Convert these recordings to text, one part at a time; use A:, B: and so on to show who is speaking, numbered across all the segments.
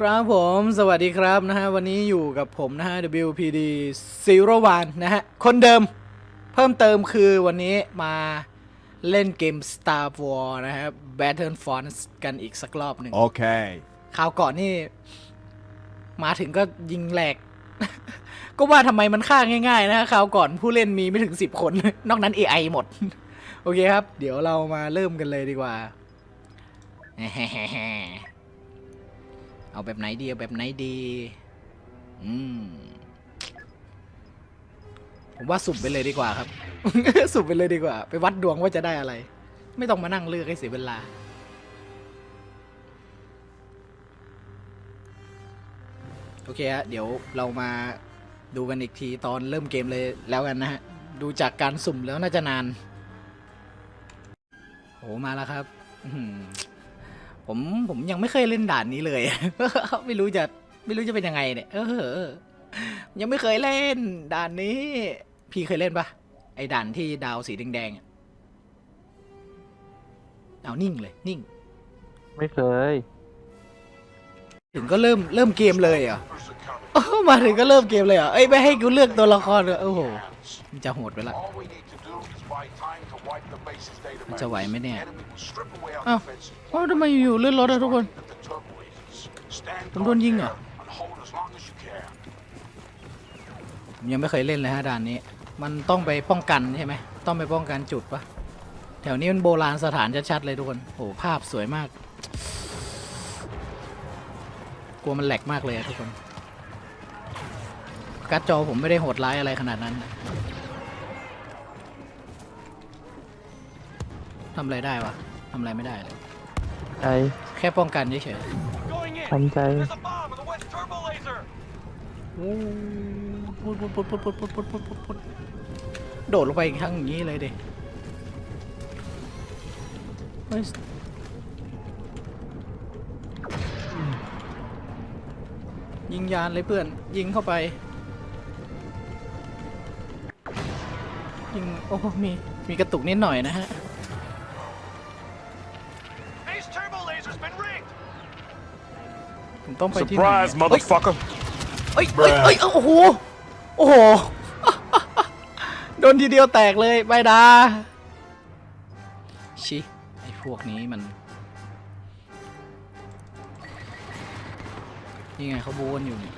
A: ครับผมสวัสดีครับนะฮะ วันนี้อยู่กับผมนะฮะ WPD Zero One นะฮะ คนเดิมเพิ่มเติมคือวันนี้มาเล่นเกม Star Wars นะฮะ Battlefront กันอีกสักรอบหนึ่ง
B: Okay.
A: คราวก่อนนี่ มาถึงก็ยิงแหลก ก็ว่าทำไมมันฆ่าง่ายๆนะฮะคราวก่อนผู้เล่นมีไม่ถึง 10 คน นอกนั้น AI หมด โอเคครับ เดี๋ยวเรามาเริ่มกันเลยดีกว่า เอาแบบไหนดีเอาแบบไหนดี อืม ผมว่าสุ่มไปเลยดีกว่าครับ สุ่มไปเลยดีกว่า ไปวัดดวงว่าจะได้อะไร ไม่ต้องมานั่งเลือกให้เสียเวลา โอเคฮะ เดี๋ยวเรามาดูกันอีกทีตอนเริ่มเกมเลยแล้วกันนะฮะ ดูจากการสุ่มแล้วน่าจะนาน โห มาแล้วครับ ผมผมยังไม่เคยเล่นด่านนี้เลย ไม่รู้จะไม่รู้จะเป็นยังไงเนี่ย เออ ยังไม่เคยเล่นด่านนี้ พี่เคยเล่นปะไอ้ด่านที่ดาวสีแดงๆอะเอานิ่งเลย นิ่ง
C: ไม่เคย
A: ถึงก็เริ่มเริ่มเกมเลยเหรอโอ้มาถึงก็เริ่มเกมเลยเหรอเอ้ยไม่ให้กูเลือกตัวละครเลยโอ้โหมันจะโหดไปละ
D: มันจะไหวไหมเนี่ย
A: อ้าวเอ้าทำไมอยู่เลื่อนรถอะทุกคนผมโดนยิงเหรอผมยังไม่เคยเล่นเลยฮะด่านนี้ มันต้องไปป้องกันใช่ไหมต้องไปป้องกันจุดปะแถวนี้มันโบราณสถานชัดๆเลยทุกคนโอ้โหภาพสวยมาก กลัวมันแหลกมากเลยอะทุกคนการ์ดจอผมไม่ได้โหดร้ายอะไรขนาดนั้นำอะไรได้วะทำอะไรไม่ได้เลย
C: ใจ
A: แค่ป้องกันเฉย
C: ทำใจ
A: ๆโอ้พุดพุดพุดพุดพุดพุดพุดพุดพุดพุดโดดลงไปอีกครั้งอย่างนี้เลยเด็เฮ้ยยิงยานเลยเพื่อน ยิงเข้าไป ยิง โอ้ มี มีกระตุกนิดหน่อยนะฮะ ต้องไปที่ไหน
B: Surprise,
A: เนี่ยเฮ้ย
B: motherfucker.
A: เอ้ยเอ้ยเอ้ยโอ้โห โอ้โห โดนทีเดียวแตกเลยใบดาชิไอ้พวกนี้มัน นี่ไงเขาโบนอยู่เนี่ย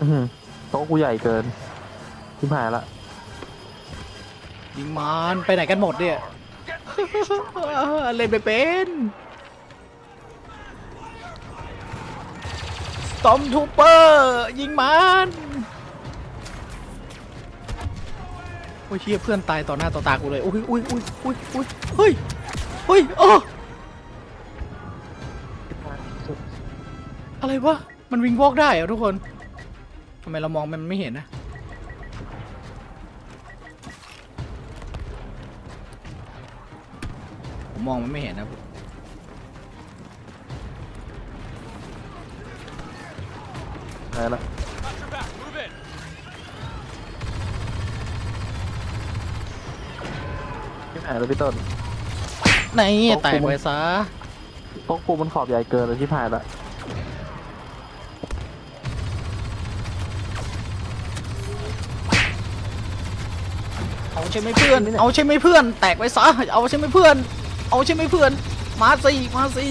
C: อื้อหือโต๊ะกูใหญ่เกินทิมหายละ
A: ยิงมันไปไหนกันหมดเนี่ย เล่นไปเป็นสตอมทูเปอร์ ยิงมันโอ้ยเชี่ยเพื่อนตายต่อหน้าต่อตากูเลย อุ้ยอุ้ยอุ้ยอุ้ยอุ้ยเฮ้ยเฮ้ยโอ้อะไรวะ มันวิ่งวอกได้เหรอทุกคนทำไมเรามองมันไม่เห็นนะ ผมมองมันไม่เห็นนะ
C: หายละทิมหายแล้วพี่ต้น
A: ไหนแตกไปซะ
C: โต๊ะกูมันขอบใหญ่เกินเลยทิมหายละ
A: เอาใช่ไหมเพื่อน เอาใช่ไหมเพื่อน แตกไปซะ เอาใช่ไหมเพื่อน เอาใช่ไหมเพื่อน มาสิมาสิ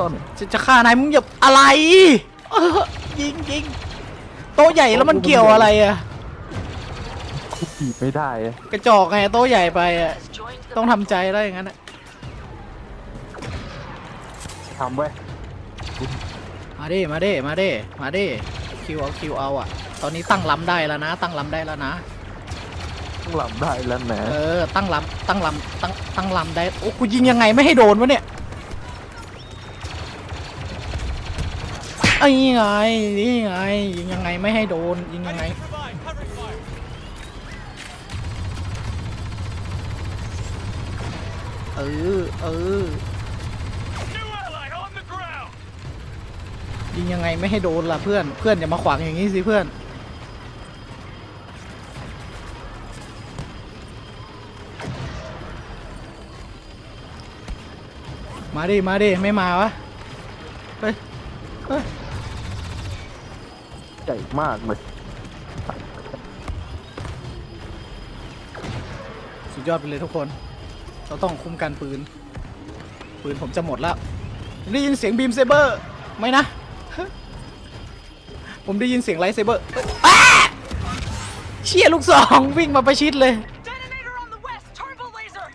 C: ต้น
A: จะจะฆ่านายมึงอย่าอะไรเออยิงยิงโต๊ะใหญ่แล้วมันเกี่ยวอะไรอะ
C: กูบีบไม่ได้อะ
A: กระจอกไงโต๊ะใหญ่ไปอะต้องทำใจได้อย่างนั้นอะ
C: ทำไว้ย
A: มาดิมาดิมาดิมาดิคิวเอาคิวเอาอะตอนนี้ตั้งลำได้แล้วนะ ตั้งลำได้แล้วนะ
C: ต้งลับได้แล้วแหม
A: เออ ตั้งลำตั้งลำตั้งตั้งลำได้ โอ้กูยิงยังไงไม่ให้โดนวะเนี่ยไอ้นี่ไงนี่ไงยิงยังไงไม่ให้โดนยิงยังไงเออเออยิงยังไงไม่ให้โดนล่ะเพื่อนเพื่อนอย่ามาขวางอย่างนี้สิเพื่อน มาดิ มาดิ ไม่มาวะเฮ้ยเฮ้ย
C: ใหญ่มากเลย
A: สุดยอดไปเลยทุกคน เราต้องคุ้มกันปืน ปืนผมจะหมดแล้วได้ยินเสียงบีมเซเบอร์ไม่นะ ผมได้ยินเสียงไลท์เซเบอร์อ้าเชี่ยลูกสองวิ่งมาประชิดเลย
B: Detonator on the west! Turbo laser!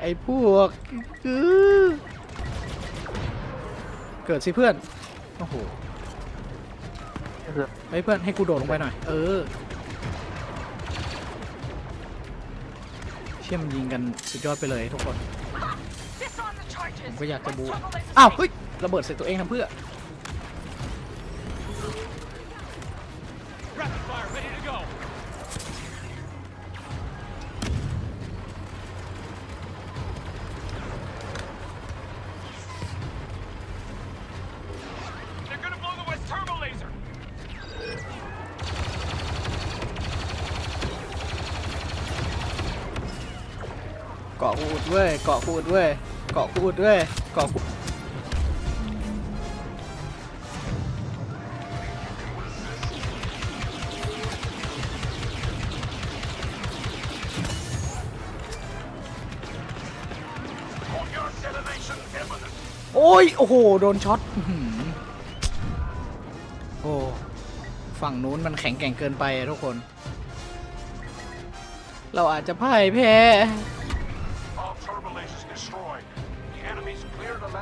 A: ไอ้พวกคือ เกิดสิเพื่อน โอ้โหไอ้ยเพื่อนให้กูโดดลงไปหน่อย เออ เชี่ยมนยิงกันสุดยอดไปเลยทุกคน
B: Disarm the charges!
A: ผมก็อยากจะบู
B: Turbo laser
A: อ้าว เฮ้ย ระเบิดใส่ตัวเองทำเพื่อ กาะกูอุดเว้ยเกาะกูอุดเว้ยเกาะกูโอ้ย โอ้โห โดนช็อตโอ้ฝั่งนู้นมันแข็งแกร่งเกินไปทุกคน เราอาจจะพ่ายแพ้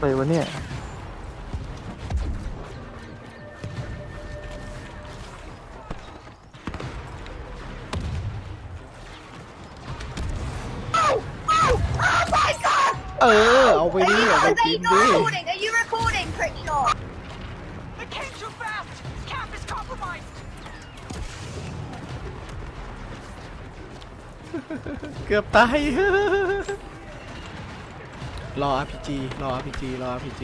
C: เลยวะเนี่ย
A: เออ เอาไปดิเอาไป
E: Are
A: กิ
E: they
A: น
E: not
A: ดิ
E: recording? Are you recording, prick shot?
B: It came too fast! Camp is compromised!
A: เกือบตาย รอ RPG รอ RPG รอ RPG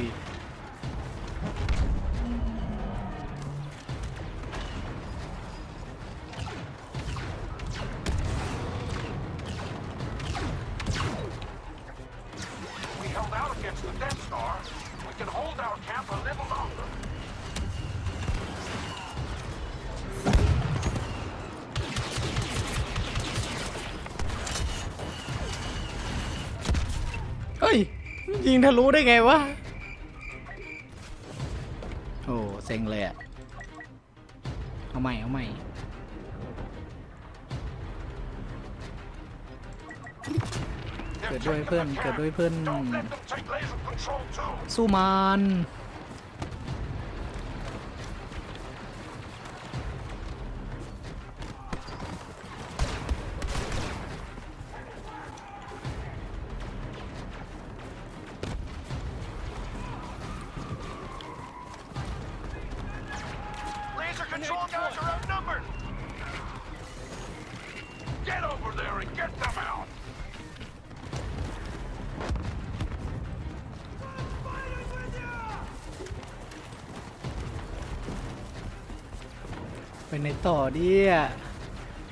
A: ยิงทะลุได้ไงวะ โอ้เซ็งเลยอะเอาใหม่ เอาใหม่ เกิดด้วยเพื่อน เกิดด้วยเพื่อน สู้มัน
D: Patrol guys are outnumbered. Get over there and get them out.
A: ไปในต่อดิอะ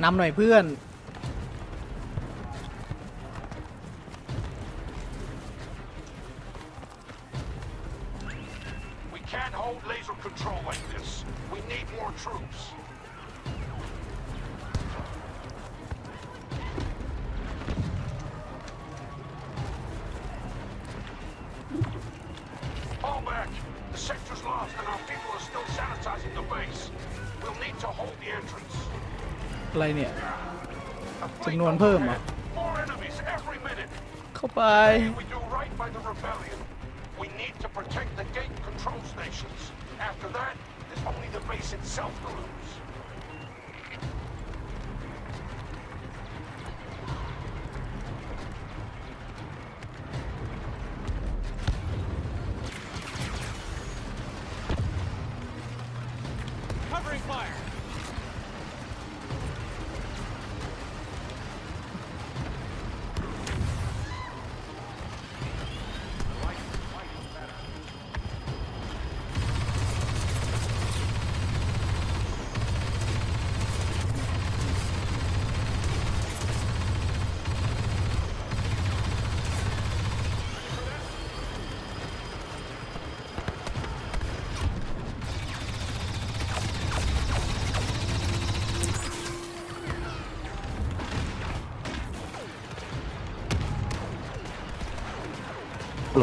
A: นำหน่อยเพื่อน
D: can't hold laser control like this. We need more troops. Fall back. The sector's lost and our people are still sanitizing the base. We'll need to hold the entrance.
A: อะไรเนี่ย
D: A fleet
A: จำนวนเพิ่มเหรอ
D: overhead. More enemies every minute.
A: เข้าไป
D: We do only the base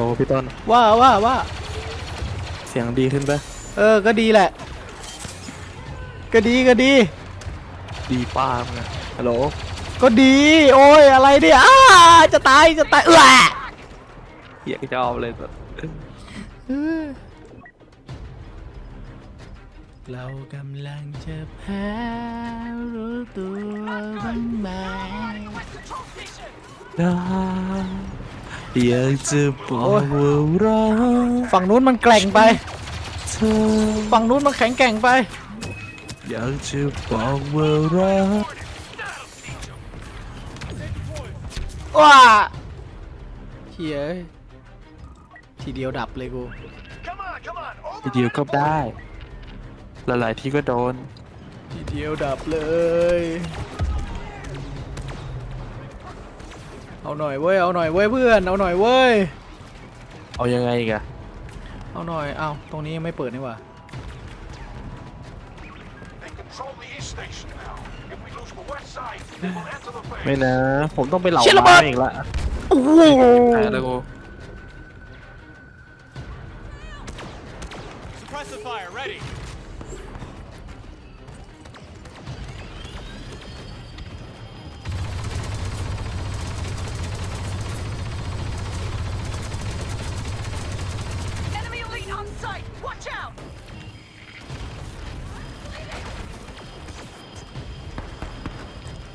C: ลพี่ต้น
A: ว่าว่าว่า
C: เสียงดีขึ้นปะ
A: เออ ก็ดีแหละ ก็ดีก็ดี
C: ดีป้ามงอะฮัลโหล
A: ก็ดี โอ้ยอะไรเนี่ยอ้าจะตายจะตายเออ
C: เหี้ยจะเอาเลยแบบ
A: เรากำลังจะแพ้รู้ตัวบ้างไหม
B: Control station!
C: ได้ อยากจะบอกว่ารัก
A: ฝั่งนู้นมันแกร่งไป
C: เธอ
A: ฝั่งนู้นมันแข็งแกร่งไป
C: อยากจะบอกว่ารัก
A: ว้าเฮียเอ้ยทีเดียวดับเลยกู
D: Come on, come on. Over
C: ทีเดียวก็ได้หลายๆที่ก็โดน
A: ทีเดียวดับเลย เอาหน่อยเว้ย เอาหน่อยเว้ยเพื่อน เอาหน่อยเว้ย
C: เอายังไงอีกอะ
A: เอาหน่อย เอาตรงนี้ยังไม่เปิดนี่หว่า
D: They control the east station now. If we lose the west side, they will enter the base.
C: ไม่นะ ผมต้องไปเหล่า
A: เชี่ยระเบิ
C: ม้า
A: ด
C: อีกละ
A: โอ้โห
C: หายแล้วกู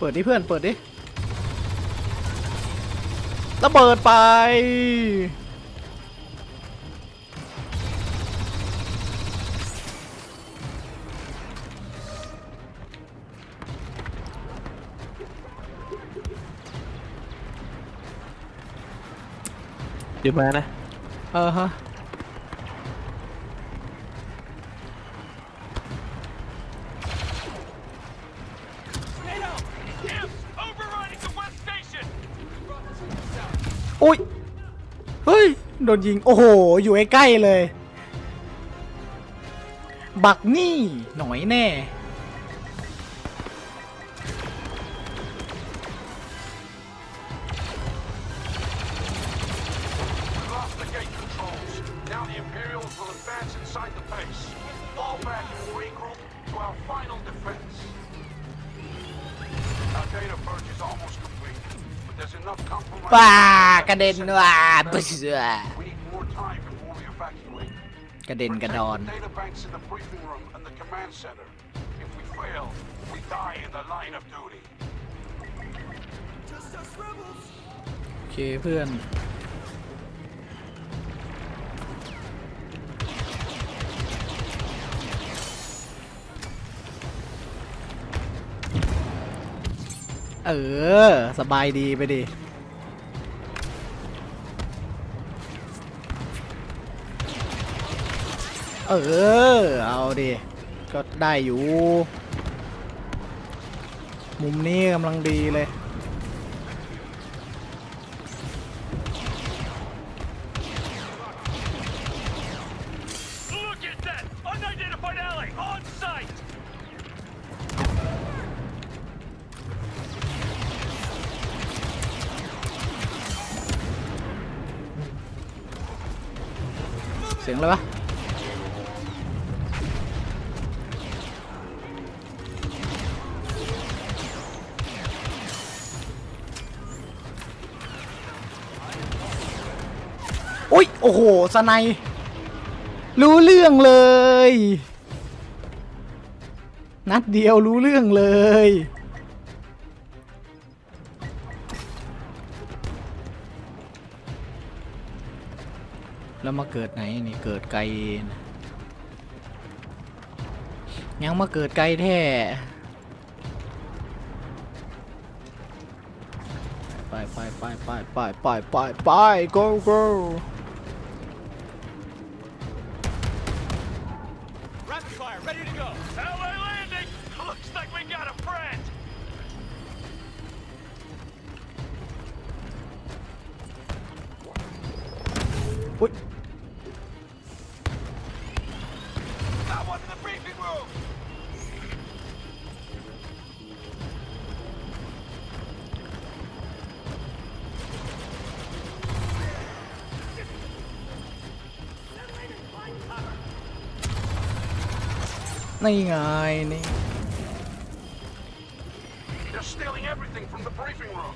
A: ปิดดิเพื่อน เปิดดิระเบิดไป
C: เดี๋ยวมานะ
A: เออฮะ เฮ้ย โดนยิง โอ้โห อยู่ใกล้ๆเลย บักนี่ หน่อยแน่
D: almost
A: ว้ากระเด็นว่า
D: บึ้
A: กระเด็นกระดอน โอเคเพื่อน เออ สบายดีไปดิเออ เอาดิ ก็ได้อยู่ มุมนี้กำลังดีเลย อุ้ยโอ้โหสไนรู้เรื่องเลย นัดเดียวรู้เรื่องเลย แล้วมาเกิดไหนนี่เกิดไกล ยังมาเกิดไกลแท้ไปไปไปไปไปไปไปไป go go นี่ไงนี่
D: They're stealing everything from the briefing room.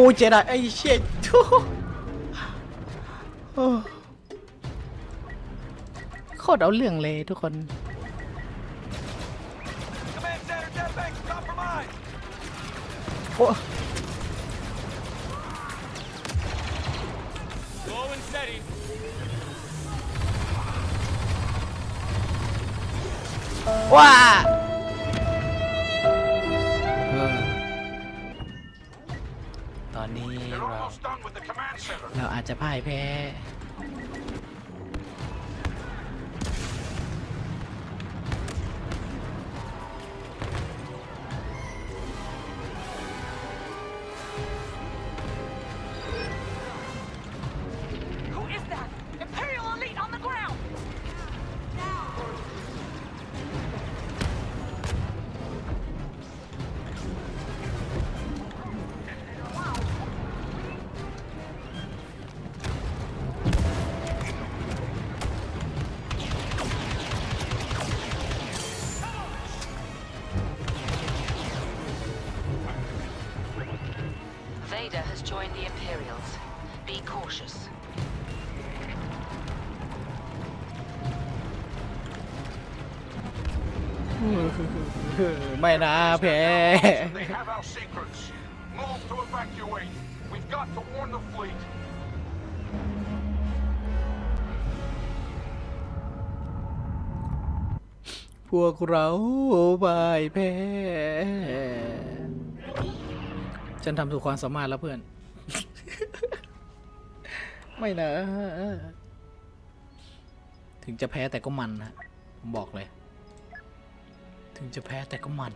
A: อ้เจไดไอ้เชี่ยทุโอ้โคตรเอาเรื่องเลยทุกคน
F: Command center, dead bank compromised.
A: โอ้
F: Slow and steady.
A: ว้า เราอาจจะพ่ายแพ้
G: cautious.
A: ไม่นะแพ้
D: They have our secrets. Move to evacuate. We've got to warn the fleet.
A: พวกเราพ่ายแพ้ ฉันทำสุดความสามารถแล้วเพื่อน ไม่นะ ถึงจะแพ้แต่ก็มันนะผมบอกเลย ถึงจะแพ้แต่ก็มัน